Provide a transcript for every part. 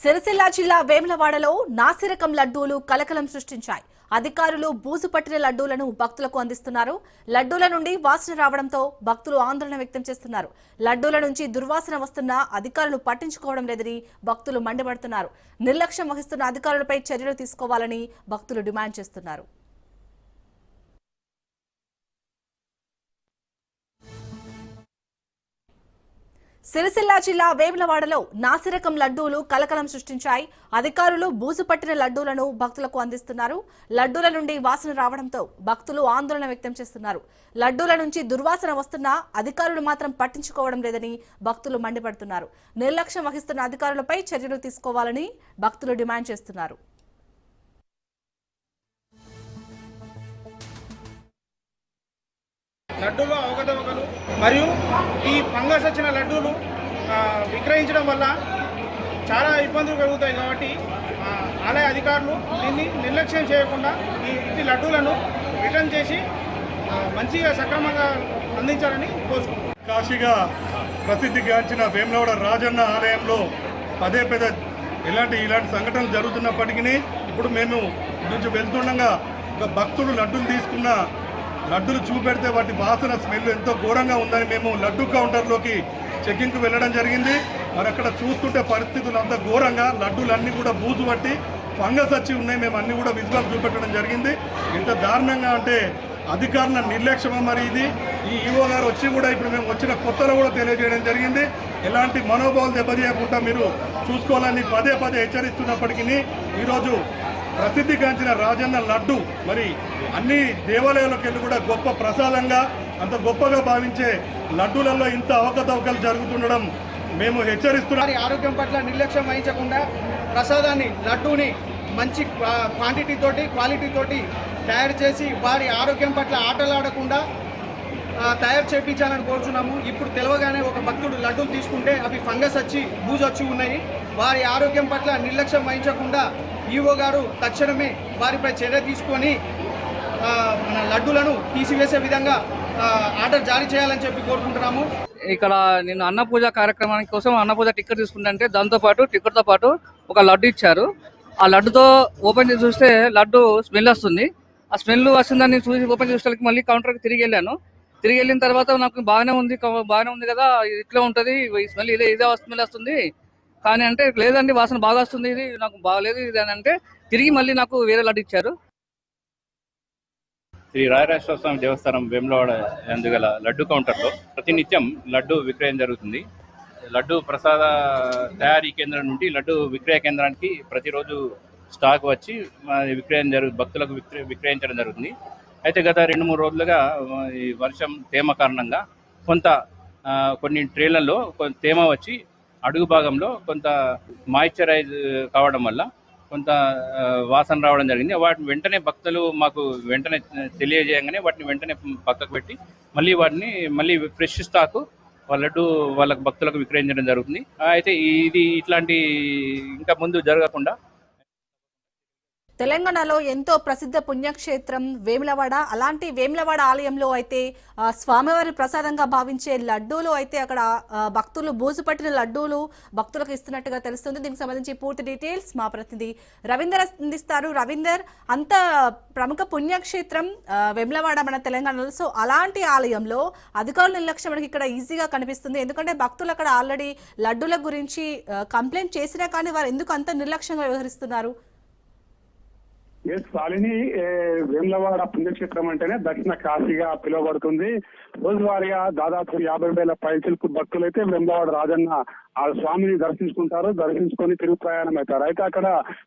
సిరిసిల్ల జిల్లా వేములవాడలో నాసిరకం లడ్డూలు కలకలం సృష్టించాయి. అధికారులు బూజు పట్టిన లడ్డూలను భక్తులకు అందిస్తున్నారు. లడ్డూల నుండి వాసన రావడంతో భక్తులు ఆందోళన వ్యక్తం చేస్తున్నారు. లడ్డూల నుంచి దుర్వాసన వస్తున్నా అధికారులు పట్టించుకోవడం లేదని భక్తులు మండిపడుతున్నారు. నిర్లక్ష్యం వహిస్తున్న అధికారులపై చర్యలు తీసుకోవాలని భక్తులు డిమాండ్ చేస్తున్నారు. సిరిసిల్ల జిల్లా వేములవాడలో నాసిరకం లడ్డూలు కలకలం సృష్టించాయి. అధికారులు బూజు పట్టిన లడ్డూలను భక్తులకు అందిస్తున్నారు. లడ్డూల నుండి వాసన రావడంతో భక్తులు ఆందోళన వ్యక్తం చేస్తున్నారు. లడ్డూల నుంచి దుర్వాసన వస్తున్నా అధికారులు మాత్రం పట్టించుకోవడం లేదని భక్తులు మండిపడుతున్నారు. నిర్లక్ష్యం వహిస్తున్న అధికారులపై చర్యలు తీసుకోవాలని భక్తులు డిమాండ్ చేస్తున్నారు. లడ్డూలు అవకతవకలు మరియు ఈ ఫంగస్ వచ్చిన లడ్డూలు విక్రయించడం వల్ల చాలా ఇబ్బందులు కలుగుతాయి కాబట్టి ఆలయ అధికారులు దీన్ని నిర్లక్ష్యం చేయకుండా ఈ ఇంటి లడ్డూలను రిటర్న్ చేసి మంచిగా సక్రమంగా అందించాలని కోరుకుంటున్నాం. కాశీగా ప్రసిద్ధిగాంచిన వేములవాడ రాజన్న ఆలయంలో పదే పదే ఇలాంటి ఇలాంటి సంఘటనలు జరుగుతున్నప్పటికీ ఇప్పుడు మేము ఇటు నుంచి వెళ్తుండగా ఒక భక్తుడు లడ్డూలు తీసుకున్న లడ్డూలు చూపెడితే వాటి వాసన స్మెల్ ఎంతో ఘోరంగా ఉందని మేము లడ్డు కౌంటర్లోకి చెకింగ్కి వెళ్ళడం జరిగింది. మరి అక్కడ చూస్తుంటే పరిస్థితులు అంత ఘోరంగా లడ్డూలన్నీ కూడా బూజు పట్టి ఫంగస్ వచ్చి ఉన్నాయి. మేము అన్నీ కూడా విజువల్ చూపెట్టడం జరిగింది. ఇంత దారుణంగా అంటే అధికారుల నిర్లక్ష్యమా మరి ఇది? ఈ ఈవో గారు వచ్చి కూడా ఇప్పుడు మేము వచ్చిన కొత్తలో కూడా తెలియజేయడం జరిగింది. ఎలాంటి మనోభావాలు దెబ్బతీయకుండా మీరు చూసుకోవాలని పదే పదే హెచ్చరిస్తున్నప్పటికీ ఈరోజు ప్రసిద్ధిగాంచిన రాజన్న లడ్డు మరి అన్ని దేవాలయాలకు వెళ్ళి కూడా గొప్ప ప్రసాదంగా అంత గొప్పగా భావించే లడ్డూలలో ఇంత అవకతవకలు జరుగుతుండడం మేము హెచ్చరిస్తున్నాం. ఆరోగ్యం పట్ల నిర్లక్ష్యం వహించకుండా ప్రసాదాన్ని లడ్డూని మంచి క్వాంటిటీ తోటి క్వాలిటీ తోటి తయారు చేసి వారి ఆరోగ్యం పట్ల ఆటలాడకుండా తయారు చేయించాలని కోరుచున్నాము. ఇప్పుడు తెలవగానే ఒక భక్తుడు లడ్డూలు తీసుకుంటే అవి ఫంగస్ వచ్చి బూజు వచ్చి ఉన్నాయి. వారి ఆరోగ్యం పట్ల నిర్లక్ష్యం వహించకుండా ఈవో గారు తక్షణమే వారిపై చర్య తీసుకొని మన లడ్డూలను తీసివేసే విధంగా ఆర్డర్ జారీ చేయాలని చెప్పి కోరుకుంటున్నాము. ఇక్కడ నేను అన్నపూజ కార్యక్రమానికి కోసం అన్నపూజ టికెట్ తీసుకుంటే దాంతో పాటు తో పాటు ఒక లడ్డు ఇచ్చారు. ఆ లడ్డుతో ఓపెన్ చేసి చూస్తే లడ్డు స్మెల్ వస్తుంది. ఆ స్మెల్ వస్తుందని చూసి ఓపెన్ చేసేసరికి మళ్ళీ కౌంటర్కి తిరిగి వెళ్ళాను. తిరిగి వెళ్ళిన తర్వాత నాకు బాగానే ఉంది బాగానే ఉంది కదా ఇది ఇట్లా ఉంటుంది ఈ స్మెల్ ఇదే ఇదే స్మెల్ వస్తుంది. కానీ అంటే లేదండి వాసన బాగా వస్తుంది ఇది నాకు బాగలేదు ఇది అని అంటే తిరిగి మళ్ళీ నాకు వేరే లడ్డు ఇచ్చారు. శ్రీ రాయరాజేశ్వర స్వామి దేవస్థానం వేములవాడ అందుగల లడ్డు కౌంటర్లో ప్రతినిత్యం లడ్డు విక్రయం జరుగుతుంది. లడ్డు ప్రసాద తయారీ కేంద్రం నుండి లడ్డు విక్రయ కేంద్రానికి ప్రతిరోజు స్టాక్ వచ్చి విక్రయం జరుగు భక్తులకు విక్రయ విక్రయించడం జరుగుతుంది. అయితే గత రెండు మూడు రోజులుగా ఈ వర్షం తేమ కారణంగా కొంత కొన్ని ట్రేళ్ళలో కొంత తేమ వచ్చి అడుగు భాగంలో కొంత మాయిశ్చరైజ్ కావడం వల్ల కొంత వాసన రావడం జరిగింది. వాటిని వెంటనే భక్తులు మాకు వెంటనే తెలియజేయగానే వాటిని వెంటనే పక్కకు పెట్టి మళ్ళీ వాటిని మళ్ళీ ఫ్రెష్ స్టాకు వాళ్ళకు వాళ్ళకు భక్తులకు విక్రయించడం జరుగుతుంది. అయితే ఇది ఇట్లాంటి ఇంకా ముందు జరగకుండా తెలంగాణలో ఎంతో ప్రసిద్ధ పుణ్యక్షేత్రం వేములవాడ. అలాంటి వేములవాడ ఆలయంలో అయితే స్వామివారి ప్రసాదంగా భావించే లడ్డూలు అయితే అక్కడ భక్తులు బూజు పట్టిన లడ్డూలు భక్తులకు ఇస్తున్నట్టుగా తెలుస్తుంది. దీనికి సంబంధించి పూర్తి డీటెయిల్స్ మా ప్రతినిధి రవీందర్ అందిస్తారు. రవీందర్ అంత ప్రముఖ పుణ్యక్షేత్రం వేములవాడ మన తెలంగాణలో. సో అలాంటి ఆలయంలో అధికారుల నిర్లక్ష్యం మనకి ఇక్కడ ఈజీగా కనిపిస్తుంది. ఎందుకంటే భక్తులు అక్కడ ఆల్రెడీ లడ్డూల గురించి కంప్లైంట్ చేసినా కానీ వారు ఎందుకు అంత నిర్లక్ష్యంగా వ్యవహరిస్తున్నారు? ఎస్ శాలిని వేములవాడ పుణ్యక్షేత్రం అంటేనే దక్షిణ కాశీగా పిలువబడుతుంది. రోజువారీగా దాదాపు యాభై వేల పైసలకు భక్తులైతే వేములవాడ రాజన్న ఆ స్వామిని దర్శించుకుంటారు దర్శించుకొని తిరుగు ప్రయాణం అవుతారు. అయితే అక్కడ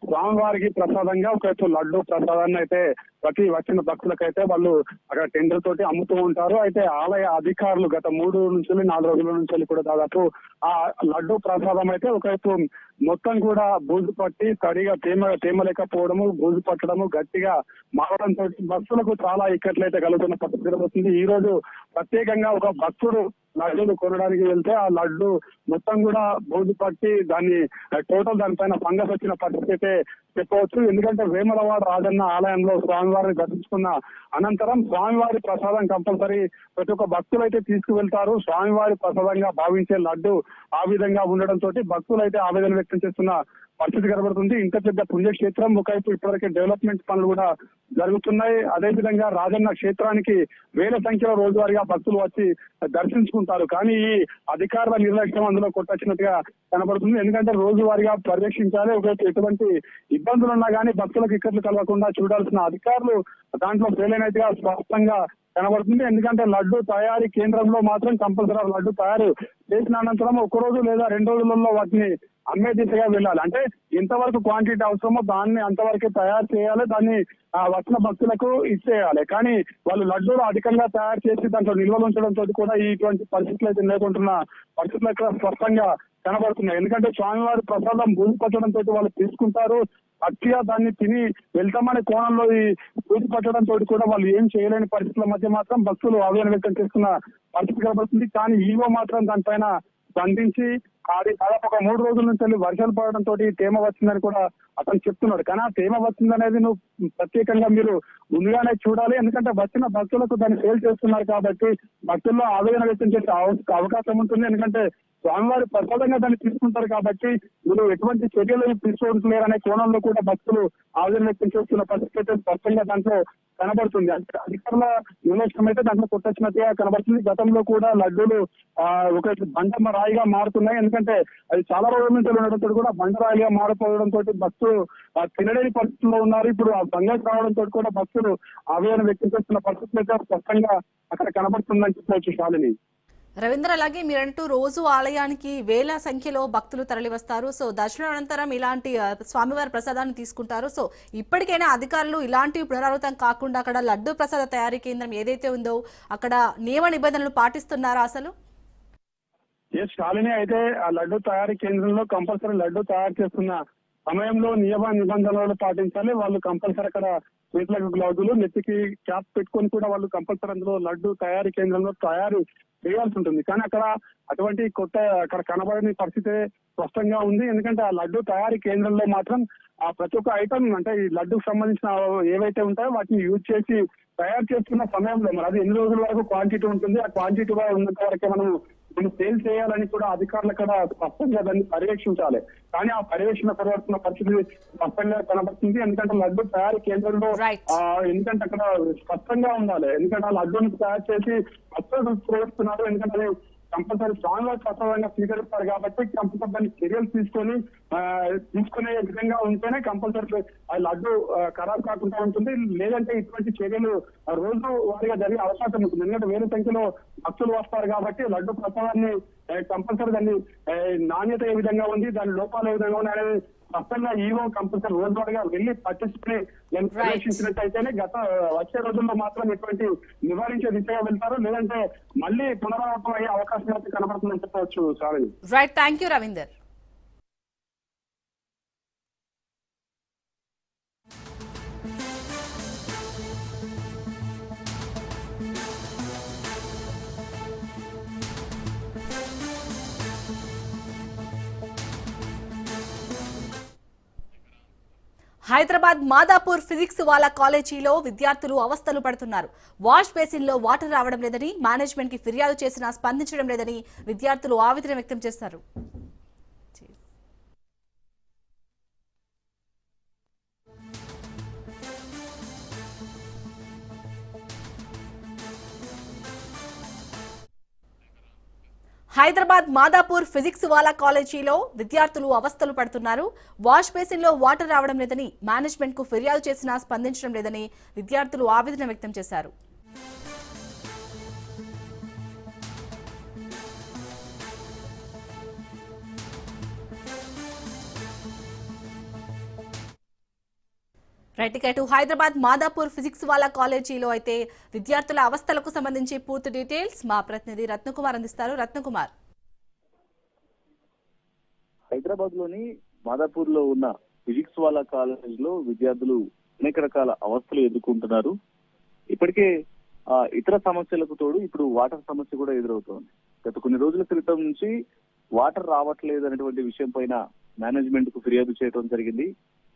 స్వామివారికి ప్రసాదంగా ఒకవైపు లడ్డు ప్రసాదాన్ని అయితే ప్రతి వచ్చిన భక్తులకైతే వాళ్ళు అక్కడ టెండర్ తోటి అమ్ముతూ ఉంటారు. అయితే ఆలయ అధికారులు గత మూడు నుంచి నాలుగు రోజుల నుంచి కూడా దాదాపు ఆ లడ్డు ప్రసాదం అయితే ఒకవైపు మొత్తం కూడా బూజు పట్టి తడిగా తేమ తేమ లేకపోవడము బూజు పట్టడము గట్టిగా మారడంతో భక్తులకు చాలా ఇక్కట్లు అయితే కలుగుతున్న పరిస్థితి వస్తుంది. ఈ రోజు ప్రత్యేకంగా ఒక భక్తుడు లడ్డూలు కొనడానికి వెళ్తే ఆ లడ్డు మొత్తం కూడా బూజు పట్టి దాన్ని టోటల్ దానిపైన ఫంగస్ వచ్చిన పరిస్థితి అయితే చెప్పవచ్చు. ఎందుకంటే వేమలవాడ రాజన్న ఆలయంలో స్వామివారిని దర్శించుకున్న అనంతరం స్వామివారి ప్రసాదం కంపల్సరీ ప్రతి ఒక్క భక్తులు అయితే తీసుకువెళ్తారు. స్వామివారి ప్రసాదంగా భావించే లడ్డు ఆ విధంగా ఉండడం తోటి భక్తులు అయితే ఆవేదన వ్యక్తం చేస్తున్న పరిస్థితి కనబడుతుంది. ఇంత పెద్ద పుణ్యక్షేత్రం ఒకవైపు ఇప్పటివరకు డెవలప్మెంట్ పనులు కూడా జరుగుతున్నాయి. అదేవిధంగా రాజన్న క్షేత్రానికి వేల సంఖ్యలో రోజువారీగా భక్తులు వచ్చి దర్శించుకుంటారు. కానీ ఈ అధికారుల నిర్లక్ష్యం అందులో కొట్టొచ్చినట్టుగా కనబడుతుంది. ఎందుకంటే రోజువారీగా పర్యవేక్షించాలి. ఒకవైపు ఎటువంటి ఇబ్బందులు ఉన్నా కానీ భక్తులకు ఇక్కట్లు కలగకుండా చూడాల్సిన అధికారులు దాంట్లో ఫెయిల్ అయినట్టుగా స్పష్టంగా కనబడుతుంది. ఎందుకంటే లడ్డు తయారీ కేంద్రంలో మాత్రం కంపల్సరీ లడ్డు తయారు చేసిన అనంతరం ఒక రోజు లేదా రెండు రోజులలో వాటిని అమ్మే దిశగా వెళ్ళాలి. అంటే ఎంతవరకు క్వాంటిటీ అవసరమో దాన్ని అంతవరకే తయారు చేయాలి దాన్ని వచ్చిన భక్తులకు ఇచ్చేయాలి. కానీ వాళ్ళు లడ్డూలు అధికంగా తయారు చేసి దాంట్లో నిల్వలు ఉంచడంతో కూడా ఇటువంటి పరిస్థితులు అయితే లేకుంటున్న పరిస్థితులు ఇక్కడ స్పష్టంగా కనబడుతున్నాయి. ఎందుకంటే స్వామివారి ప్రసాదం భూమి తోటి వాళ్ళు తీసుకుంటారు. అతిగా దాన్ని తిని వెళ్తామనే కోణంలో ఈ పూజ తోటి కూడా వాళ్ళు ఏం చేయలేని పరిస్థితుల మధ్య మాత్రం భక్తులు ఆవేదన వ్యక్తం చేస్తున్న పరిస్థితి కనబడుతుంది. కానీ ఈవో మాత్రం దానిపైన స్పందించి అది దాదాపు ఒక మూడు రోజుల నుంచి వర్షాలు పడడం తోటి తేమ వచ్చిందని కూడా అతను చెప్తున్నాడు. కానీ ఆ తేమ వచ్చిందనేది నువ్వు ప్రత్యేకంగా మీరు ముందుగానే చూడాలి. ఎందుకంటే వచ్చిన భక్తులకు దాన్ని సేల్ చేస్తున్నారు కాబట్టి భక్తుల్లో ఆవేదన వ్యక్తం చేసే అవకాశం ఉంటుంది. ఎందుకంటే స్వామివారి ప్రసాదంగా దాన్ని తీసుకుంటారు కాబట్టి మీరు ఎటువంటి చర్యలు తీసుకోవట్లేరు అనే కోణంలో కూడా భక్తులు ఆవేదన వ్యక్తం చేస్తున్న పరిస్థితి అయితే స్పష్టంగా దాంట్లో కనబడుతుంది. అంటే అధికారుల నిర్లక్ష్యం అయితే దాంట్లో కొట్టొచ్చినట్టుగా కనబడుతుంది. గతంలో కూడా లడ్డూలు ఆ, ఒక బండమ్మ రాయిగా మారుతున్నాయి. ఎందుకంటే అది చాలా రోజుల నుంచి ఉండడంతో కూడా బండ రాయిగా మారిపోవడంతో భక్తులు ఆ, తినలేని పరిస్థితుల్లో ఉన్నారు. ఇప్పుడు ఆ బంగారు రావడంతో కూడా భక్తులు ఆవేదన వ్యక్తం చేస్తున్న పరిస్థితులు అయితే స్పష్టంగా అక్కడ కనబడుతుందని చెప్పవచ్చు శాలిని రవీంద్ర అలాగే మీరంటూ రోజు ఆలయానికి వేల సంఖ్యలో భక్తులు తరలి వస్తారు సో దర్శనం అనంతరం ఇలాంటి స్వామివారి ప్రసాదాన్ని తీసుకుంటారు. సో ఇప్పటికైనా అధికారులు ఇలాంటివి పునరావృతం కాకుండా అక్కడ లడ్డు ప్రసాద తయారీ కేంద్రం ఏదైతే ఉందో అక్కడ నియమ నిబంధనలు పాటిస్తున్నారా అసలు? శాలిని అయితే ఆ లడ్డు తయారీ కేంద్రంలో కంపల్సరీ లడ్డు తయారు చేస్తున్న సమయంలో నియమ నిబంధనలు పాటించాలి. వాళ్ళు కంపల్సరీ అక్కడ చేతులకు గ్లౌజులు నెత్తికి క్యాప్ పెట్టుకొని కూడా వాళ్ళు కంపల్సరీ అందులో లడ్డు తయారీ కేంద్రంలో తయారు చేయాల్సి ఉంటుంది. కానీ అక్కడ అటువంటి కొత్త అక్కడ కనబడని పరిస్థితి స్పష్టంగా ఉంది. ఎందుకంటే ఆ లడ్డు తయారీ కేంద్రంలో మాత్రం ఆ ప్రతి ఒక్క ఐటమ్ అంటే ఈ లడ్డుకు సంబంధించిన ఏవైతే ఉంటాయో వాటిని యూజ్ చేసి తయారు చేస్తున్న సమయంలో మరి అది ఎన్ని రోజుల వరకు క్వాంటిటీ ఉంటుంది? ఆ క్వాంటిటీ ఉన్నంత వరకే మనం మనం సేల్ చేయాలని కూడా అధికారులు అక్కడ స్పష్టంగా దాన్ని పర్యవేక్షించాలి. కానీ ఆ పర్యవేక్షణ పరవడుతున్న పరిస్థితి స్పష్టంగా కనబడుతుంది. ఎందుకంటే లడ్డు తయారీ కేంద్రంలో ఎందుకంటే అక్కడ స్పష్టంగా ఉండాలి. ఎందుకంటే ఆ లడ్డూని తయారు చేసి అత్యంత ప్రవేశిస్తున్నారు ఎందుకంటే కంపల్సరీ స్ట్రాంగ్ ప్రసాదంగా స్వీకరిస్తారు కాబట్టి కంపల్సరీ చర్యలు తీసుకొని తీసుకునే విధంగా ఉంటేనే కంపల్సరీ లడ్డు ఖరాబ్ కాకుండా ఉంటుంది. లేదంటే ఇటువంటి చర్యలు రోజు వారిగా జరిగే అవకాశం ఉంటుంది. ఎందుకంటే వేరే సంఖ్యలో భక్తులు వస్తారు కాబట్టి లడ్డు ప్రసాదాన్ని కంపల్సరీ దాన్ని నాణ్యత ఏ విధంగా ఉంది దాని లోపాలు ఏ విధంగా ఉన్నాయి అనేది స్పష్టంగా ఈవో కంపల్సరీ రోజువారీగా వెళ్ళి పట్టించుకుని నేను Right. పర్యవేక్షించినట్టయితేనే గత వచ్చే రోజుల్లో మాత్రం ఎటువంటి నివారించే దిశగా వెళ్తారు లేదంటే మళ్ళీ పునరావృతం అయ్యే అవకాశం అయితే కనబడుతుందని చెప్పవచ్చు sorry right thank you Ravinder Hyderabad Madhapur physics వాళ్ళ కాలేజీలో విద్యార్థులు అవస్థలు పడుతున్నారు. వాష్ బేసిన్లో వాటర్ రావడం లేదని మేనేజ్మెంట్కి ఫిర్యాదు చేసినా స్పందించడం లేదని విద్యార్థులు ఆవేదన వ్యక్తం చేశారు. హైదరాబాద్ మాదాపూర్ ఫిజిక్స్ వాలా కాలేజీలో విద్యార్థులు అవస్థలు పడుతున్నారు. వాష్ బేసిన్లో వాటర్ రావడం లేదని మేనేజ్మెంట్కు ఫిర్యాదు చేసినా స్పందించడం లేదని విద్యార్థులు ఆవేదన వ్యక్తం చేశారు. రైట్ ఇక ఇటు హైదరాబాద్ మాదాపూర్ ఫిజిక్స్ వాళ్ళ కాలేజీలో అయితే విద్యార్థుల అవస్థలకు సంబంధించి పూర్తి డీటెయిల్స్ మా ప్రతినిధి రత్నకుమార్ అందిస్తారు. రత్నకుమార్. హైదరాబాద్లోని మాదాపూర్లో ఉన్న ఫిజిక్స్ వాళ్ళ కాలేజీలో విద్యార్థులు అనేక రకాల అవస్థలు ఎదుర్కొంటున్నారు. ఇప్పటికే ఇతర సమస్యలకు తోడు ఇప్పుడు వాటర్ సమస్య కూడా ఎదురవుతోంది. గత కొన్ని రోజుల క్రితం నుంచి వాటర్ రావట్లేదు అనేటువంటి విషయం పైన మేనేజ్మెంట్కు ఫిర్యాదు చేయడం జరిగింది.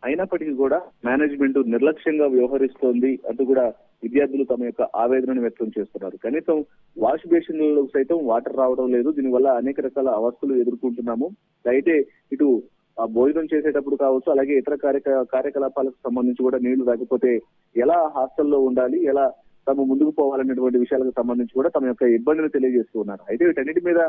అయినప్పటికీ కూడా మేనేజ్మెంట్ నిర్లక్ష్యంగా వ్యవహరిస్తోంది అంటూ కూడా విద్యార్థులు తమ యొక్క ఆవేదనను వ్యక్తం చేస్తున్నారు. కనీసం వాష్ బేసిన్లలో సైతం వాటర్ రావడం లేదు. దీనివల్ల అనేక రకాల అవస్థలు ఎదుర్కొంటున్నాము. అయితే ఇటు ఆ భోజనం చేసేటప్పుడు కావచ్చు అలాగే ఇతర కార్యక కార్యకలాపాలకు సంబంధించి కూడా నీళ్ళు రాకపోతే ఎలా హాస్టల్లో ఉండాలి? ఎలా తాము ముందుకు పోవాలనేటువంటి విషయాలకు సంబంధించి కూడా తమ యొక్క ఇబ్బందులు తెలియజేస్తూ ఉన్నారు. అయితే వీటన్నిటి మీద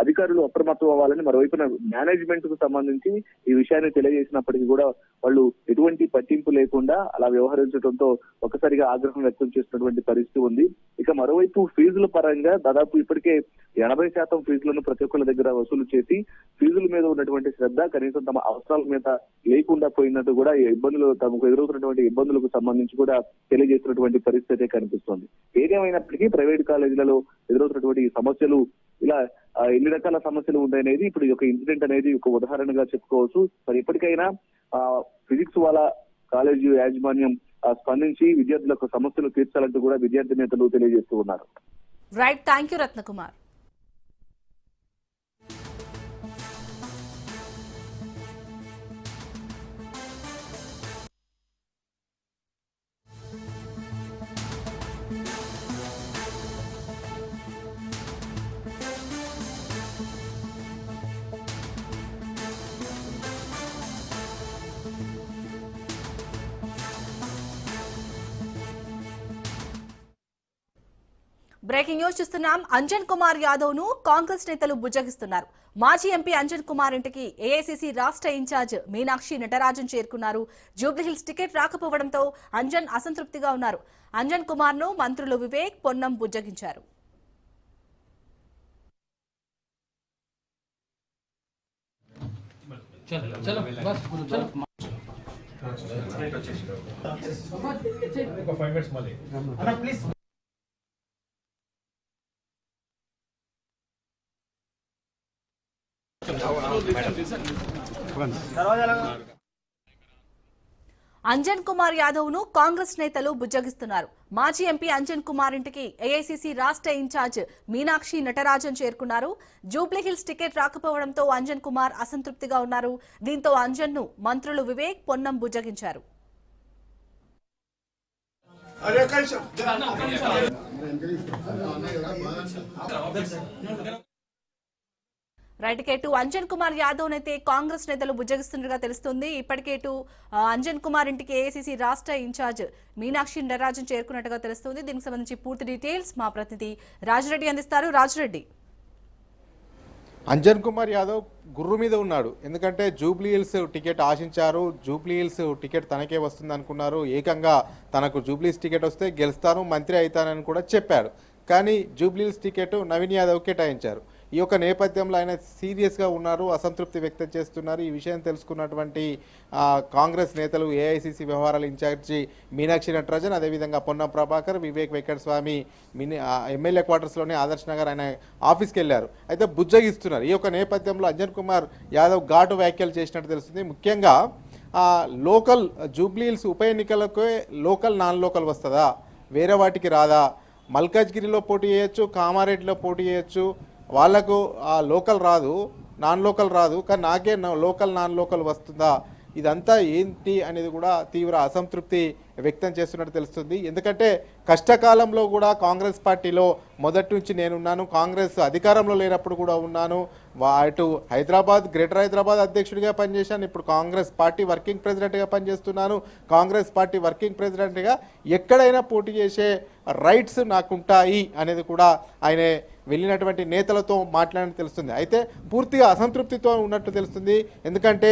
అధికారులు అప్రమత్తం అవ్వాలని మరోవైపున మేనేజ్మెంట్కు సంబంధించి ఈ విషయాన్ని తెలియజేసినప్పటికీ కూడా వాళ్ళు ఎటువంటి పట్టింపు లేకుండా అలా వ్యవహరించడంతో ఒకసారిగా ఆగ్రహం వ్యక్తం చేసినటువంటి పరిస్థితి ఉంది. ఇక మరోవైపు ఫీజుల పరంగా దాదాపు ఇప్పటికే ఎనభై శాతం ఫీజులను ప్రతి ఒక్కరి దగ్గర వసూలు చేసి ఫీజుల మీద ఉన్నటువంటి శ్రద్ధ కనీసం తమ అవసరాల మీద లేకుండా పోయినట్టు కూడా ఈ ఇబ్బందులు తమకు ఎదురవుతున్నటువంటి ఇబ్బందులకు సంబంధించి కూడా తెలియజేస్తున్నటువంటి పరిస్థితి కనిపిస్తోంది. ఏదేమైనప్పటికీ ప్రైవేట్ కాలేజీలలో ఎదురవుతున్నటువంటి సమస్యలు ఇలా ఎన్ని రకాల సమస్యలు ఉన్నాయనేది ఇప్పుడు ఒక యొక్క ఇన్సిడెంట్ అనేది ఒక ఉదాహరణగా చెప్పుకోవచ్చు. మరి ఇప్పటికైనా ఆ ఫిజిక్స్ వాళ్ళ కాలేజీ యాజమాన్యం స్పందించి విద్యార్థులకు సమస్యలు తీర్చాలంటూ కూడా విద్యార్థి నేతలు తెలియజేస్తూ ఉన్నారు. Right thank you Ratnakumar breaking news చూస్తున్నాం. అంజన్ కుమార్ యాదవ్ను కాంగ్రెస్ నేతలు బుజ్జగిస్తున్నారు. మాజీ ఎంపీ అంజన్ కుమార్ ఇంటికి ఏఐసిసి రాష్ట్ర ఇన్ఛార్జ్ మీనాక్షి నటరాజన్ చేరుకున్నారు. జూబ్లీహిల్స్ టికెట్ రాకపోవడంతో అంజన్ అసంతృప్తిగా ఉన్నారు. అంజన్ కుమార్ను మంత్రులు వివేక్ పొన్నం బుజ్జగించారు. అంజన్ కుమార్ యాదవ్ను కాంగ్రెస్ నేతలు బుజ్జగిస్తున్నారు. మాజీ ఎంపీ అంజన్ కుమార్ ఇంటికి ఏఐసిసి రాష్ట్ర ఇన్ఛార్జ్ మీనాక్షి నటరాజన్ చేరుకున్నారు. జూబ్లీహిల్స్ టికెట్ రాకపోవడంతో అంజన్ కుమార్ అసంతృప్తిగా ఉన్నారు. దీంతో అంజన్ను మంత్రులు వివేక్ పొన్నం బుజ్జగించారు. రైట్ కేటు అంజన్ కుమార్ యాదవ్ అయితే కాంగ్రెస్ నేతలు బుజ్జగిస్తున్నట్టుగా తెలుస్తుంది. ఇప్పటికే ఇటు అంజన్ కుమార్ ఇంటికి ఏఐసిసి రాష్ట్ర ఇన్ఛార్జ్ మీనాక్షి నటరాజన్ చేరుకున్నట్టుగా తెలుస్తుంది. దీనికి సంబంధించి పూర్తి డీటెయిల్స్ మా ప్రతినిధి రాజరెడ్డి అందిస్తారు. రాజరెడ్డి. అంజన్ కుమార్ యాదవ్ గుర్రు మీద ఉన్నాడు. ఎందుకంటే జూబ్లీ హిల్స్ టికెట్ ఆశించారు. జూబ్లీ హిల్స్ టికెట్ తనకే వస్తుంది అనుకున్నారు ఏకంగా తనకు జూబ్లీ హిల్స్ టికెట్ వస్తే గెలుస్తాను మంత్రి అవుతానని కూడా చెప్పారు. కానీ జూబ్లీ హిల్స్ టికెట్ నవీన్ యాదవ్ కేటాయించారు. ఈ యొక్క నేపథ్యంలో ఆయన సీరియస్గా ఉన్నారు అసంతృప్తి వ్యక్తం చేస్తున్నారు. ఈ విషయం తెలుసుకున్నటువంటి కాంగ్రెస్ నేతలు ఏఐసిసి వ్యవహారాల ఇన్ఛార్జి మీనాక్షి నటరాజన్ అదేవిధంగా పొన్నం ప్రభాకర్ వివేక్ వెంకటస్వామి మిని ఎమ్మెల్యే క్వార్టర్స్లోనే ఆదర్శ్ నగర్ ఆయన ఆఫీస్కి వెళ్ళారు అయితే బుజ్జగిస్తున్నారు. ఈ యొక్క నేపథ్యంలో అంజన్ కుమార్ యాదవ్ ఘాటు వ్యాఖ్యలు చేసినట్టు తెలుస్తుంది. ముఖ్యంగా లోకల్ జూబ్లీహిల్స్ ఉప ఎన్నికలకే లోకల్ నాన్ లోకల్ వస్తుందా? వేరే వాటికి రాదా? మల్కాజ్గిరిలో పోటీ చేయొచ్చు కామారెడ్డిలో పోటీ చేయొచ్చు వాళ్ళకు ఆ లోకల్ రాదు నాన్ లోకల్ రాదు కానీ నాకే నా- లోకల్ నాన్ లోకల్ వస్తుందా? ఇదంతా ఏంటి అనేది కూడా తీవ్ర అసంతృప్తి వ్యక్తం చేస్తున్నట్టు తెలుస్తుంది. ఎందుకంటే కష్టకాలంలో కూడా కాంగ్రెస్ పార్టీలో మొదటి నుంచి నేనున్నాను. కాంగ్రెస్ అధికారంలో లేనప్పుడు కూడా ఉన్నాను. అటు హైదరాబాద్ గ్రేటర్ హైదరాబాద్ అధ్యక్షుడిగా పనిచేశాను. ఇప్పుడు కాంగ్రెస్ పార్టీ వర్కింగ్ ప్రెసిడెంట్గా పనిచేస్తున్నాను. కాంగ్రెస్ పార్టీ వర్కింగ్ ప్రెసిడెంట్గా ఎక్కడైనా పోటీ చేసే రైట్స్ నాకుంటాయి అనేది కూడా ఆయన వెళ్ళినటువంటి నేతలతో మాట్లాడిన తెలుస్తుంది. అయితే పూర్తిగా అసంతృప్తితో ఉన్నట్టు తెలుస్తుంది. ఎందుకంటే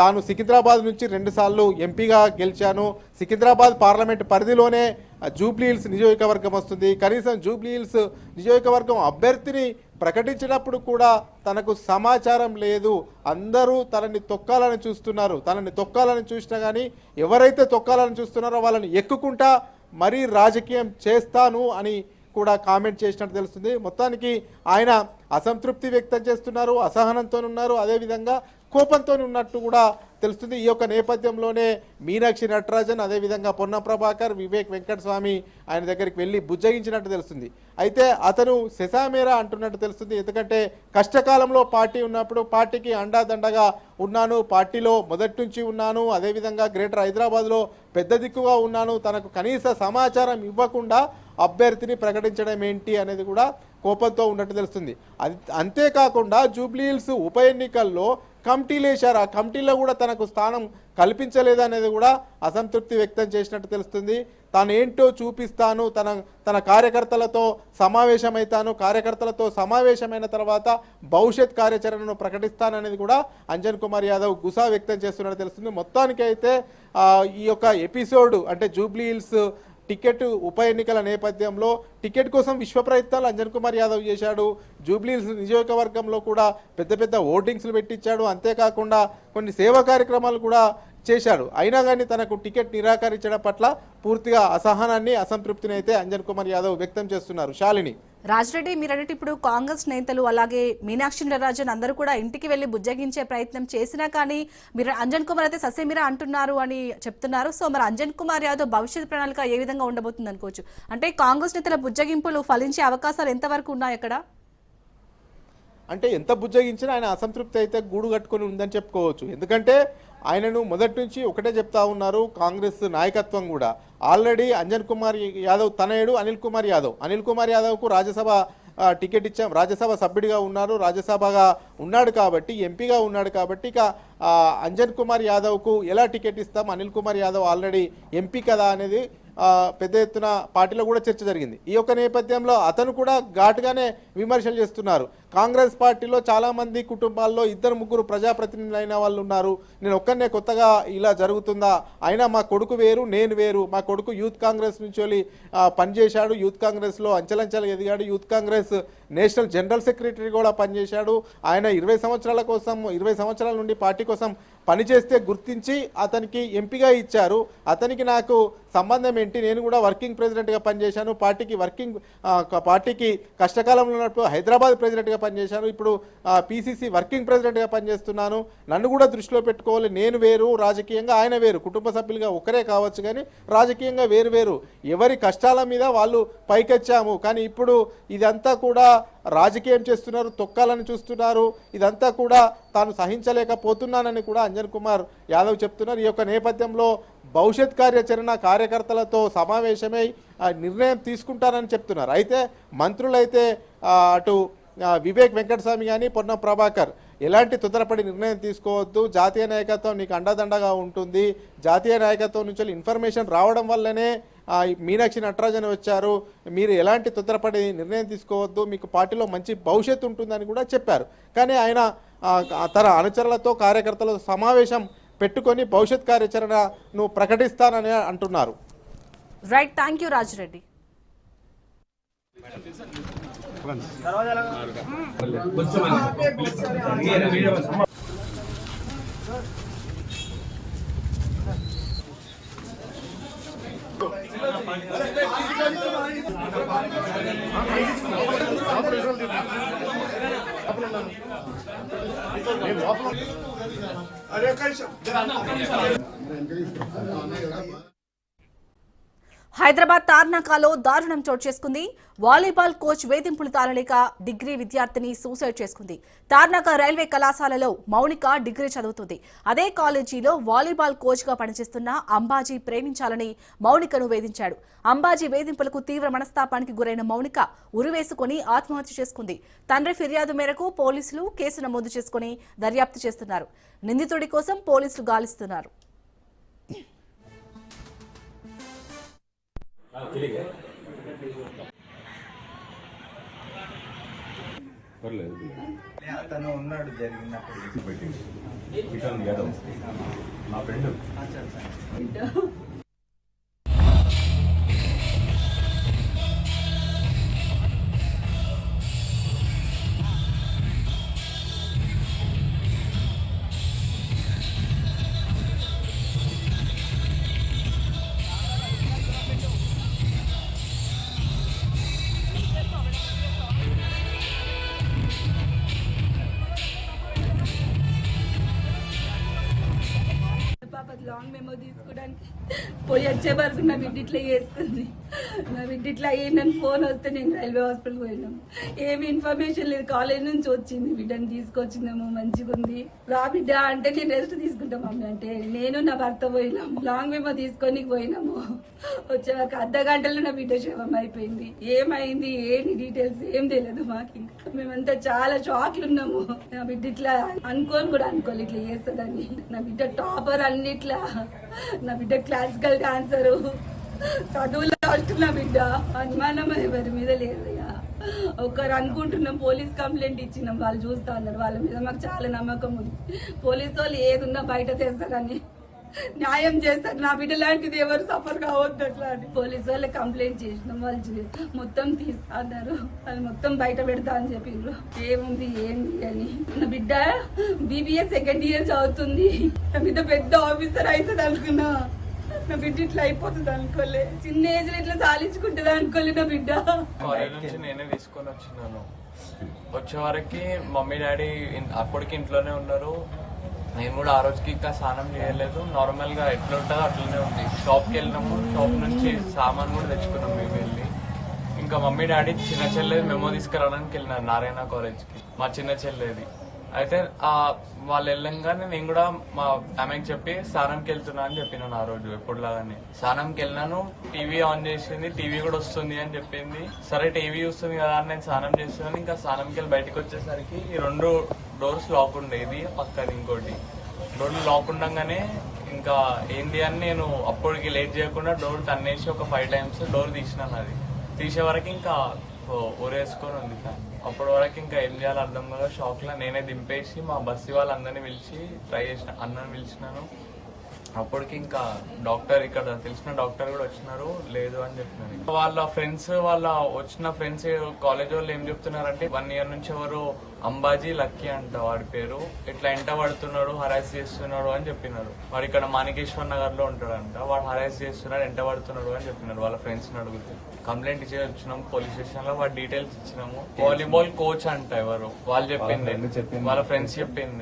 తాను సికింద్రాబాద్ నుంచి రెండుసార్లు ఎంపీగా గెలిచాను. సికింద్రాబాద్ పార్లమెంట్ పరిధిలోనే ఆ, జూబ్లీ హిల్స్ నియోజకవర్గం వస్తుంది. కనీసం జూబ్లీ హిల్స్ నియోజకవర్గం అభ్యర్థిని ప్రకటించినప్పుడు కూడా తనకు సమాచారం లేదు. అందరూ తనని తొక్కాలని చూస్తున్నారు. తనని తొక్కాలని చూసినా కానీ ఎవరైతే తొక్కాలని చూస్తున్నారో వాళ్ళని ఎక్కుకుంటా మరీ రాజకీయం చేస్తాను అని కూడా కామెంట్ చేసినట్టు తెలుస్తుంది. మొత్తానికి ఆయన అసంతృప్తి వ్యక్తం చేస్తున్నారు అసహనంతో ఉన్నారు అదేవిధంగా కోపంతో ఉన్నట్టు కూడా తెలుస్తుంది. ఈ యొక్క నేపథ్యంలోనే మీనాక్షి నటరాజన్ అదేవిధంగా పొన్న ప్రభాకర్ వివేక్ వెంకటస్వామి ఆయన దగ్గరికి వెళ్ళి బుజ్జగించినట్టు తెలుస్తుంది. అయితే అతను సెసామేరా అంటున్నట్టు తెలుస్తుంది. ఎందుకంటే కష్టకాలంలో పార్టీ ఉన్నప్పుడు పార్టీకి అండాదండగా ఉన్నాను. పార్టీలో మొదటి నుంచి ఉన్నాను. అదేవిధంగా గ్రేటర్ హైదరాబాద్లో పెద్ద దిక్కుగా ఉన్నాను. తనకు కనీస సమాచారం ఇవ్వకుండా అభ్యర్థిని ప్రకటించడం ఏంటి అనేది కూడా కోపంతో ఉన్నట్టు తెలుస్తుంది. అది అంతేకాకుండా జూబ్లీహిల్స్ ఉప ఎన్నికల్లో కమిటీలు వేశారు ఆ కమిటీలో కూడా తనకు స్థానం కల్పించలేదనేది కూడా అసంతృప్తి వ్యక్తం చేసినట్టు తెలుస్తుంది. తాను ఏంటో చూపిస్తాను. తన తన కార్యకర్తలతో సమావేశమవుతాను కార్యకర్తలతో సమావేశమైన తర్వాత భవిష్యత్ కార్యాచరణను ప్రకటిస్తాననేది కూడా అంజన్ కుమార్ యాదవ్ గుసా వ్యక్తం చేస్తున్నట్టు తెలుస్తుంది. మొత్తానికైతే అయితే ఈ యొక్క ఎపిసోడ్ అంటే జూబ్లీ హిల్స్ టికెట్ ఉప ఎన్నికల నేపథ్యంలో టికెట్ కోసం విశ్వ ప్రయత్నాలు అంజన్ కుమార్ యాదవ్ చేశాడు. జూబ్లీ నియోజకవర్గంలో కూడా పెద్ద పెద్ద ఓటింగ్స్లు పెట్టించాడు. అంతేకాకుండా కొన్ని సేవా కార్యక్రమాలు కూడా చేశాడు. అయినా కానీ తనకు టికెట్ నిరాకరించడం పట్ల పూర్తిగా అసహనాన్ని అసంతృప్తిని అయితే అంజన్ కుమార్ యాదవ్ వ్యక్తం చేస్తున్నారు. శాలిని. రాజరెడ్డి మీరన్నట్టు ఇప్పుడు కాంగ్రెస్ నేతలు అలాగే మీనాక్షి నటరాజన్ అందరూ కూడా ఇంటికి వెళ్ళి బుజ్జగించే ప్రయత్నం చేసినా కానీ మీరు అంజన్ కుమార్ అయితే ససేమిరా అంటున్నారు అని చెప్తున్నారు. సో మరి అంజన్ కుమార్ యాదవ్ భవిష్యత్ ప్రణాళిక ఏ విధంగా ఉండబోతుంది అనుకోవచ్చు అంటే కాంగ్రెస్ నేతల బుజ్జగింపులు ఫలించే అవకాశాలు ఎంతవరకు ఉన్నాయి అక్కడ? అంటే ఎంత బుజ్జగించినా ఆయన అసంతృప్తి అయితే గూడు కట్టుకొని ఉందని చెప్పుకోవచ్చు. ఎందుకంటే ఆయనను మొదటి నుంచి ఒకటే చెప్తా ఉన్నారు కాంగ్రెస్ నాయకత్వం కూడా. ఆల్రెడీ అంజన్ కుమార్ యాదవ్ తనయుడు అనిల్ కుమార్ యాదవ్. అనిల్ కుమార్ యాదవ్కు రాజ్యసభ టికెట్ ఇచ్చాం. రాజ్యసభ సభ్యుడిగా ఉన్నారు రాజ్యసభగా ఉన్నాడు కాబట్టి ఎంపీగా ఉన్నాడు కాబట్టి ఇక అంజన్ కుమార్ యాదవ్కు ఎలా టికెట్ ఇస్తాం? అనిల్ కుమార్ యాదవ్ ఆల్రెడీ ఎంపీ కదా అనేది పెద్ద ఎత్తున పార్టీలో కూడా చర్చ జరిగింది. ఈ యొక్క నేపథ్యంలో అతను కూడా ఘాటుగానే విమర్శలు చేస్తున్నారు. కాంగ్రెస్ పార్టీలో చాలామంది కుటుంబాల్లో ఇద్దరు ముగ్గురు ప్రజాప్రతినిధులు అయిన వాళ్ళు ఉన్నారు. నేను ఒక్కనే కొత్తగా ఇలా జరుగుతుందా? అయినా మా కొడుకు వేరు నేను వేరు. మా కొడుకు యూత్ కాంగ్రెస్ నుంచి వెళ్ళి పనిచేశాడు. యూత్ కాంగ్రెస్లో అంచెలంచెలు ఎదిగాడు. Youth Congress national general secretary కూడా పనిచేశాడు. ఆయన ఇరవై సంవత్సరాల కోసం ఇరవై సంవత్సరాల నుండి పార్టీ కోసం పనిచేస్తే గుర్తించి అతనికి ఎంపీగా ఇచ్చారు. అతనికి నాకు సంబంధం ఏంటి? నేను కూడా వర్కింగ్ ప్రెసిడెంట్గా పనిచేశాను. పార్టీకి వర్కింగ్ పార్టీకి కష్టకాలంలో ఉన్నప్పుడు హైదరాబాద్ ప్రెసిడెంట్గా పనిచేశాను. ఇప్పుడు పీసీసీ వర్కింగ్ ప్రెసిడెంట్గా పనిచేస్తున్నాను. నన్ను కూడా దృష్టిలో పెట్టుకోవాలి. నేను వేరు రాజకీయంగా ఆయన వేరు. కుటుంబ సభ్యులుగా ఒకరే కావచ్చు కానీ రాజకీయంగా వేరు వేరు. ఎవరి కష్టాల మీద వాళ్ళు పైకొచ్చాము. కానీ ఇప్పుడు ఇదంతా కూడా రాజకీయం చేస్తున్నారు తొక్కాలని చూస్తున్నారు. ఇదంతా కూడా తాను సహించలేకపోతున్నానని కూడా అంజన్ కుమార్ యాదవ్ చెప్తున్నారు. ఈ యొక్క నేపథ్యంలో భవిష్యత్ కార్యాచరణ కార్యకర్తలతో సమావేశమై ఆ, నిర్ణయం తీసుకుంటారని చెప్తున్నారు. అయితే మంత్రులైతే అటు వివేక్ వెంకటస్వామి కానీ పొన్నం ప్రభాకర్ ఎలాంటి తొందరపడి నిర్ణయం తీసుకోవద్దు. జాతీయ నాయకత్వం నీకు అండదండగా ఉంటుంది. జాతీయ నాయకత్వం నుంచి ఇన్ఫర్మేషన్ రావడం వల్లనే మీనాక్షి నటరాజన్ వచ్చారు. మీరు ఎలాంటి తొందరపడి నిర్ణయం తీసుకోవద్దు. మీకు పార్టీలో మంచి భవిష్యత్తు ఉంటుందని కూడా చెప్పారు. కానీ ఆయన తన అనుచరులతో కార్యకర్తలతో సమావేశం పెట్టుకొని భవిష్యత్ కార్యాచరణను ప్రకటిస్తానని అంటున్నారు. రైట్ థ్యాంక్ యూ రాజరెడ్డి అరే కలిసి హైదరాబాద్ తార్నాకాలో దారుణం చోటు చేసుకుంది. వాలీబాల్ కోచ్ వేధింపులు తాళలేక డిగ్రీ విద్యార్థిని సూసైడ్ చేసుకుంది. తార్నాక రైల్వే కళాశాలలో మౌనిక డిగ్రీ చదువుతుంది. అదే కాలేజీలో వాలీబాల్ కోచ్గా పనిచేస్తున్న అంబాజీ ప్రేమించాలని మౌనికను వేధించాడు. అంబాజీ వేధింపులకు తీవ్ర మనస్తాపానికి గురైన మౌనిక ఉరివేసుకుని ఆత్మహత్య చేసుకుంది. తండ్రి ఫిర్యాదు మేరకు పోలీసులు కేసు నమోదు చేసుకుని దర్యాప్తు చేస్తున్నారు. నిందితుడి కోసం పోలీసులు గాలిస్తున్నారు. అతను ఉన్నాడు జరిగినప్పుడు. కిషన్ యాదవ్ మా ఫ్రెండ్. ఇట్లా చేస్తుంది. నా బిడ్డ ఇట్లా అయ్యిందని ఫోన్ వస్తే నేను రైల్వే హాస్పిటల్ పోయినాము ఏమి ఇన్ఫర్మేషన్ లేదు. కాలేజ్ నుంచి వచ్చింది. బిడ్డని తీసుకొచ్చిందేమో మంచిగా ఉంది. రా బిడ్డ అంటే నేను రెస్ట్ తీసుకుంటాం మమ్మీ అంటే నేను నా భర్త పోయినాము. లాంగ్ మేమో తీసుకొని పోయినాము. వచ్చేవాక అర్ధ గంటలో నా బిడ్డ శవం అయిపోయింది. ఏమైంది? ఏంటి డీటెయిల్స్ ఏం తెలియదు మాకు. ఇంకా మేమంతా చాలా షాక్లు ఉన్నాము. నా బిడ్డ ఇట్లా అనుకోని కూడా అనుకోలేదు ఇట్లా చేస్తుందని. నా బిడ్డ టాపర్ అన్నిట్లా. నా బిడ్డ క్లాసికల్ డాన్సరు చదువులో ఫస్ట్ నా బిడ్డ. అనుమానం ఎవరి మీద లేదయ్యా ఒకరు అనుకుంటున్నాం పోలీస్ కంప్లైంట్ ఇచ్చినాం వాళ్ళు చూస్తా ఉన్నారు వాళ్ళ మీద మాకు చాలా నమ్మకం ఉంది. పోలీసు వాళ్ళు ఏదున్నా బయట తెస్తారని న్యాయం చేస్తారు. నా బిడ్డ లాంటిది ఎవరు సఫర్ కావద్దు అట్లా అని. పోలీసు వాళ్ళు కంప్లైంట్ చేసినాం వాళ్ళు మొత్తం తీస్తా అన్నారు. వాళ్ళు మొత్తం బయట పెడతా అని చెప్పిండ్రు ఏముంది ఏంది అని. నా బిడ్డ బీబీఏ సెకండ్ ఇయర్ చదువుతుంది. నా మీద పెద్ద ఆఫీసర్ అవుతుంది అనుకున్నా. నా బిడ్డ ఇట్లా అయిపోతుంది అనుకోలే. చిన్న ఏజ్లో ఇట్లా సాధించుకుంటుంది అనుకోలే నా బిడ్డ. కాలేజ్ నుంచి నేనే తీసుకొని వచ్చినాను. వచ్చే వరకు మమ్మీ డాడీ అప్పటికి ఇంట్లోనే ఉన్నారు. నేను కూడా ఆ రోజుకి ఇంకా స్నానం చేయలేదు. నార్మల్గా ఎట్లా ఉంటుందో అట్లనే ఉంది. షాప్కి వెళ్ళినప్పుడు వెళ్ళినాము. షాప్ నుంచి సామాన్ కూడా తెచ్చుకున్నాం మేము వెళ్ళి. ఇంకా మమ్మీ డాడీ చిన్న చెల్లెది మెమో తీసుకురావడానికి వెళ్ళినారు నారాయణ కాలేజ్కి. మా చిన్న చెల్లెది. అయితే ఆ వాళ్ళు వెళ్ళంగానే నేను కూడా మా ఆమెకి చెప్పి స్నానంకి వెళ్తున్నా అని చెప్పినాను ఆ రోజు ఎప్పుడులాగానే. స్నానంకి వెళ్ళినాను టీవీ ఆన్ చేసింది టీవీ కూడా వస్తుంది అని చెప్పింది. సరే టీవీ చూస్తుంది కదా అని నేను స్నానం చేస్తున్నాను. ఇంకా స్నానంకి వెళ్ళి బయటకు వచ్చేసరికి ఈ రెండు డోర్స్ లాక్ ఉండేది పక్కన పక్కది ఇంకోటి. డోర్లు లాక్ ఉండగానే ఇంకా ఏంటి అని నేను అప్పటికి లేట్ చేయకుండా డోర్ తన్నేసి ఒక ఫైవ్ టైమ్స్ డోర్ తీసినాను అది. తీసే వరకు ఇంకా ఊరేసుకొని ఉంది ఫ్యాన్. అప్పటి వరకు ఇంకా ఏం చేయాలో అర్థం కదా షాక్లో నేనే దింపేసి మా బస్సు వాళ్ళందరినీ పిలిచి ట్రై చేసిన అన్నని పిలిచినాను. అప్పటికి ఇంకా డాక్టర్ ఇక్కడ తెలిసిన డాక్టర్ కూడా వచ్చినారు లేదు అని చెప్పినారు. వాళ్ళ ఫ్రెండ్స్ వాళ్ళ వచ్చిన ఫ్రెండ్స్ కాలేజ్ వాళ్ళు ఏం చెప్తున్నారంటే వన్ ఇయర్ నుంచి ఎవరు అంబాజీ లక్కీ అంట వాడి పేరు. ఇట్లా ఎంట పడుతున్నాడు హరాస్ చేస్తున్నాడు అని చెప్పినారు. వాడు ఇక్కడ మాణికేశ్వర్ నగర్లో ఉంటాడంట. వాడు హరాస్ చేస్తున్నాడు ఎంట పడుతున్నాడు అని చెప్పినారు వాళ్ళ ఫ్రెండ్స్ని అడుగుతారు అడిగితే. కంప్లైంట్ ఇచ్చి వచ్చినాం పోలీస్ స్టేషన్లో వాడి డీటెయిల్స్ ఇచ్చినాము. వాలీబాల్ కోచ్ అంట ఎవరు? వాళ్ళు చెప్పింది. వాళ్ళ ఫ్రెండ్స్ చెప్పింది.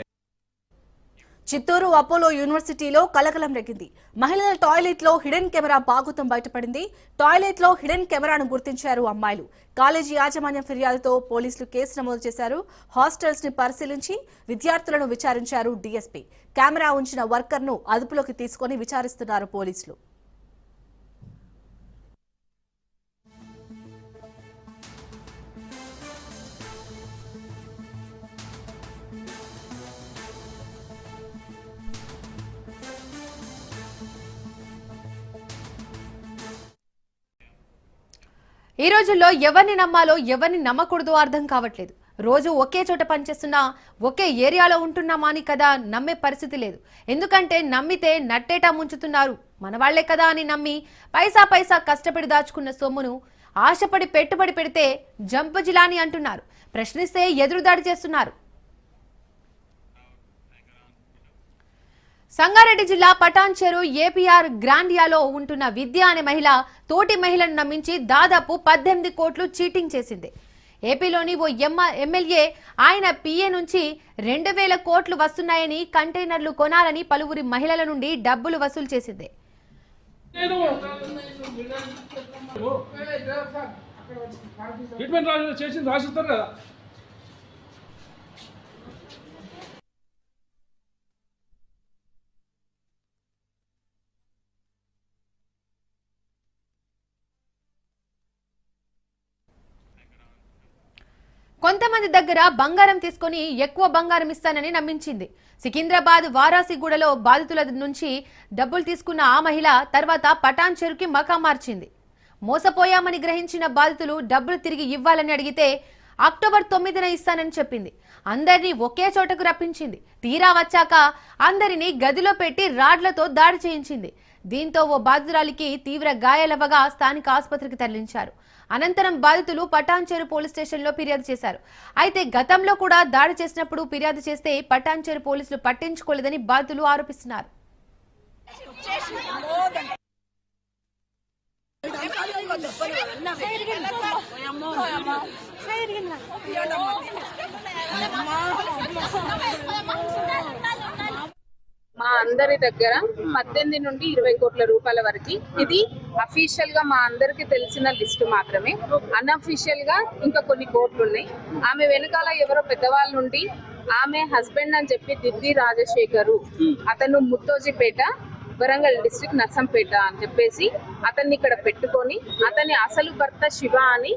చిత్తూరు అపోలో యూనివర్సిటీలో కలకలం రెగింది. మహిళల టాయిలెట్లో హిడెన్ కెమెరా బాగుతం బయటపడింది. టాయిలెట్లో హిడెన్ కెమెరాను గుర్తించారు అమ్మాయిలు. కాలేజీ యాజమాన్యం ఫిర్యాదుతో పోలీసులు కేసు నమోదు చేశారు. హాస్టల్స్ని పరిశీలించి విద్యార్థులను విచారించారు డీఎస్పీ. కెమెరా ఉంచిన వర్కర్ను అదుపులోకి తీసుకొని విచారిస్తున్నారు పోలీసులు. ఈ రోజుల్లో ఎవరిని నమ్మాలో ఎవరిని నమ్మకూడదో అర్థం కావట్లేదు. రోజు ఒకే చోట పనిచేస్తున్నా ఒకే ఏరియాలో ఉంటున్నామా అని కదా నమ్మే పరిస్థితి లేదు. ఎందుకంటే నమ్మితే నట్టేటా ముంచుతున్నారు. మన వాళ్ళే కదా అని నమ్మి పైసా పైసా కష్టపడి దాచుకున్న సొమ్మును ఆశపడి పెట్టుబడి పెడితే జంపు జిలాని అంటున్నారు. ప్రశ్నిస్తే ఎదురుదాడి చేస్తున్నారు. సంగారెడ్డి జిల్లా పటాన్చెరు ఏపీఆర్ గ్రాండియాలో ఉంటున్న విద్య అనే మహిళ తోటి మహిళను నమ్మించి దాదాపు పద్దెనిమిది కోట్లు చీటింగ్ చేసింది. ఏపీలోని ఓ ఎమ్మ ఎమ్మెల్యే ఆయన పిఏ నుంచి రెండు వేల కోట్లు వస్తున్నాయని కంటైనర్లు కొనాలని పలువురి మహిళల నుండి డబ్బులు వసూలు చేసింది. ట్రీట్మెంట్ చేసింది రాసిస్తారు కదా. కొంతమంది దగ్గర బంగారం తీసుకొని ఎక్కువ బంగారం ఇస్తానని నమ్మించింది. సికింద్రాబాద్ వారాసిగూడలో బాధితుల నుంచి డబ్బులు తీసుకున్న ఆ మహిళ తర్వాత పటాన్ చెరుకి మకా మార్చింది. మోసపోయామని గ్రహించిన బాధితులు డబ్బులు తిరిగి ఇవ్వాలని అడిగితే అక్టోబర్ తొమ్మిదిన ఇస్తానని చెప్పింది. అందరినీ ఒకే చోటకు రప్పించింది. తీరా వచ్చాక అందరినీ గదిలో పెట్టి రాడ్లతో దాడి చేయించింది. దీంతో ఓ బాధితురాలికి తీవ్ర గాయాలవ్వగా స్థానిక ఆసుపత్రికి తరలించారు. అనంతరం బాధితులు పటాన్చేరు పోలీస్ స్టేషన్లో ఫిర్యాదు చేశారు. అయితే గతంలో కూడా దాడి చేసినప్పుడు ఫిర్యాదు చేస్తే పటాన్చేరు పోలీసులు పట్టించుకోలేదని బాధితులు ఆరోపిస్తున్నారు. మా అందరి దగ్గర పద్దెనిమిది నుండి ఇరవై కోట్ల రూపాయల వరకు. ఇది అఫీషియల్గా మా అందరికి తెలిసిన లిస్ట్ మాత్రమే. అన్అఫీషియల్గా ఇంకా కొన్ని కోట్లు ఉన్నాయి ఆమె వెనకాల ఎవరో పెద్దవాళ్ళ నుండి ఆమె హస్బెండ్ అని చెప్పి దిద్ది రాజశేఖరు అతను ముత్తోజిపేట వరంగల్ డిస్ట్రిక్ట్ నర్సంపేట అని చెప్పేసి అతన్ని ఇక్కడ పెట్టుకొని అతని అసలు భర్త శివ అని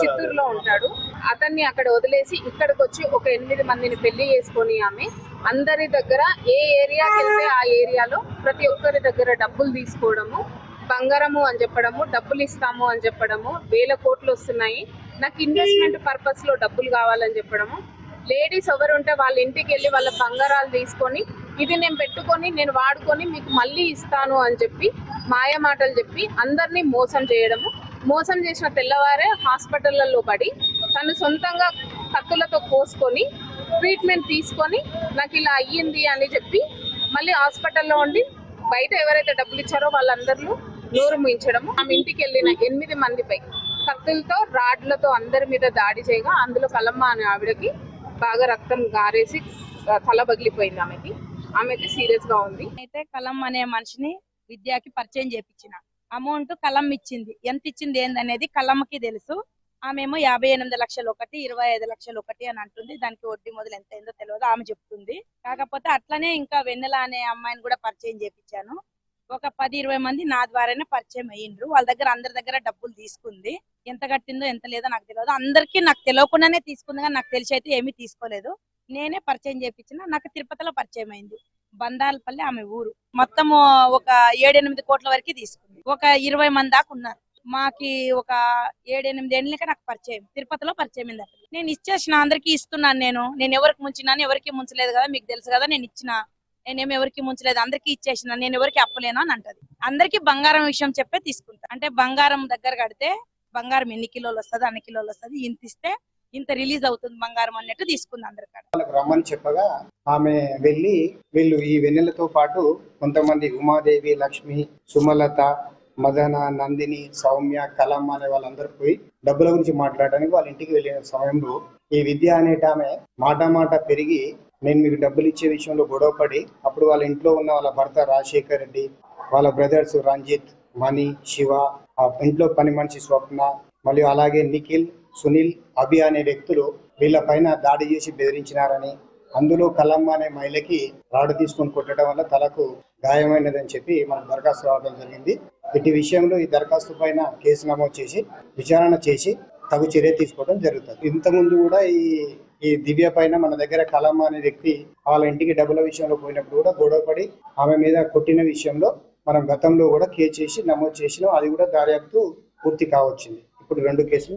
చిత్తూరులో ఉంటాడు. అతన్ని అక్కడ వదిలేసి ఇక్కడికి వచ్చి ఒక ఎనిమిది మందిని పెళ్ళి చేసుకొని ఆమె అందరి దగ్గర ఏ ఏరియాకి వెళ్తే ఆ ఏరియాలో ప్రతి ఒక్కరి దగ్గర డబ్బులు తీసుకోవడము బంగారము అని చెప్పడము డబ్బులు ఇస్తాము అని చెప్పడము వేల కోట్లు వస్తున్నాయి. నాకు ఇన్వెస్ట్మెంట్ పర్పస్లో డబ్బులు కావాలని చెప్పడము. లేడీస్ ఎవరు ఉంటే వాళ్ళ ఇంటికి వెళ్ళి వాళ్ళ బంగారాలు తీసుకొని ఇది నేను పెట్టుకొని నేను వాడుకొని మీకు మళ్ళీ ఇస్తాను అని చెప్పి మాయ మాటలు చెప్పి అందరినీ మోసం చేయడము. మోసం చేసిన తెల్లవారే హాస్పిటళ్ళలో పడి తను సొంతంగా కత్తులతో కోసుకొని ట్రీట్మెంట్ తీసుకొని నాకు ఇలా అయ్యింది అని చెప్పి మళ్ళీ హాస్పిటల్లో ఉండి బయట ఎవరైతే డబ్బులు ఇచ్చారో వాళ్ళందరూ నోరు ముయించడము. ఆమె ఇంటికి వెళ్ళిన ఎనిమిది మందిపై కత్తులతో రాడ్లతో అందరి మీద దాడి చేయగా అందులో కలమ్మ అనే ఆవిడకి బాగా రక్తం గారేసి తల పగిలిపోయింది ఆమెకి. ఆమె అయితే సీరియస్గా ఉంది. అయితే కలం అనే మనిషిని విద్యకి పరిచయం చేపించిన. అమౌంట్ కలం ఇచ్చింది. ఎంత ఇచ్చింది ఏందనేది కలమ్మకి తెలుసు. ఆమెమో యాభై ఎనిమిది లక్షలు ఒకటి ఇరవై ఐదు లక్షలు ఒకటి అని అంటుంది. దానికి వడ్డీ మొదలు ఎంత అయిందో తెలియదు ఆమె చెప్తుంది. కాకపోతే అట్లనే ఇంకా వెన్నెల అనే అమ్మాయిని కూడా పరిచయం చేపించాను. ఒక పది ఇరవై మంది నా ద్వారానే పరిచయం అయ్యిండ్రు. వాళ్ళ దగ్గర అందరి దగ్గర డబ్బులు తీసుకుంది. ఎంత కట్టిందో ఎంత లేదో నాకు తెలియదు అందరికీ నాకు తెలియకుండానే తీసుకుంది కానీ నాకు తెలిసి అయితే ఏమీ తీసుకోలేదు. నేనే పరిచయం చేపించిన. నాకు తిరుపతిలో పరిచయం అయింది. బందాలపల్లి ఆమె ఊరు. మొత్తం ఒక ఏడెనిమిది కోట్ల వరకు తీసుకుంది. ఒక ఇరవై మంది దాకా ఉన్నారు. మాకి ఒక ఏడెనిమిది ఏళ్ళకి నాకు పరిచయం తిరుపతిలో పరిచయం అయింది నేను ఇచ్చేసిన అందరికి ఇస్తున్నాను నేను. నేను ఎవరికి ముంచినాను ఎవరికి ముంచలేదు కదా మీకు తెలుసు కదా నేను ఇచ్చిన. నేనేమి ఎవరికి ముంచలేదు అందరికి ఇచ్చేసిన నేను ఎవరికి అప్పలేను అని అంటది. అందరికి బంగారం విషయం చెప్పే తీసుకుంటా. అంటే బంగారం దగ్గర కడితే బంగారం ఎన్ని కిలోలు వస్తుంది అన్ని కిలోలు వస్తుంది ఇంత ఇస్తే ఇంత రిలీజ్ అవుతుంది బంగారం అన్నట్టు తీసుకుంది అందరికీ వాళ్ళకు రమ్మని చెప్పగా ఆమె వెళ్ళి వీళ్ళు ఈ వెన్నెలతో పాటు కొంతమంది ఉమాదేవి లక్ష్మి సుమలత మదన నందిని సౌమ్య కలమ్మ అనే వాళ్ళందరూ పోయి డబ్బుల గురించి మాట్లాడడానికి వాళ్ళ ఇంటికి వెళ్ళిన సమయంలో ఈ విద్య అనేట ఆమె మాట మాట పెరిగి నేను మీకు డబ్బులు ఇచ్చే విషయంలో గొడవపడి అప్పుడు వాళ్ళ ఇంట్లో ఉన్న వాళ్ళ భర్త రాజశేఖర్ రెడ్డి వాళ్ళ బ్రదర్స్ రంజిత్ మణి శివ ఆ ఇంట్లో పని మనిషి స్వప్న మరియు అలాగే నిఖిల్ సునీల్ అభి అనే వ్యక్తులు వీళ్ళ పైన దాడి చేసి బెదిరించినారని అందులో కలమ్మ అనే మహిళకి రాడు తీసుకొని కొట్టడం వల్ల తలకు గాయమైనదని చెప్పి మనకు దరఖాస్తు రావడం జరిగింది. ఇటు విషయంలో ఈ దరఖాస్తు పైన కేసు నమోదు చేసి విచారణ చేసి తగు చర్య తీసుకోవడం జరుగుతుంది. ఇంతకుముందు కూడా ఈ ఈ దివ్య పైన మన దగ్గర కలమ్మ అనే వ్యక్తి వాళ్ళ ఇంటికి డబ్బుల విషయంలో పోయినప్పుడు కూడా గొడవపడి ఆమె మీద కొట్టిన విషయంలో మనం గతంలో కూడా కేసు చేసి నమోదు చేసినాం. అది కూడా దర్యాప్తు పూర్తి కావచ్చింది. ఇప్పుడు రెండు కేసులు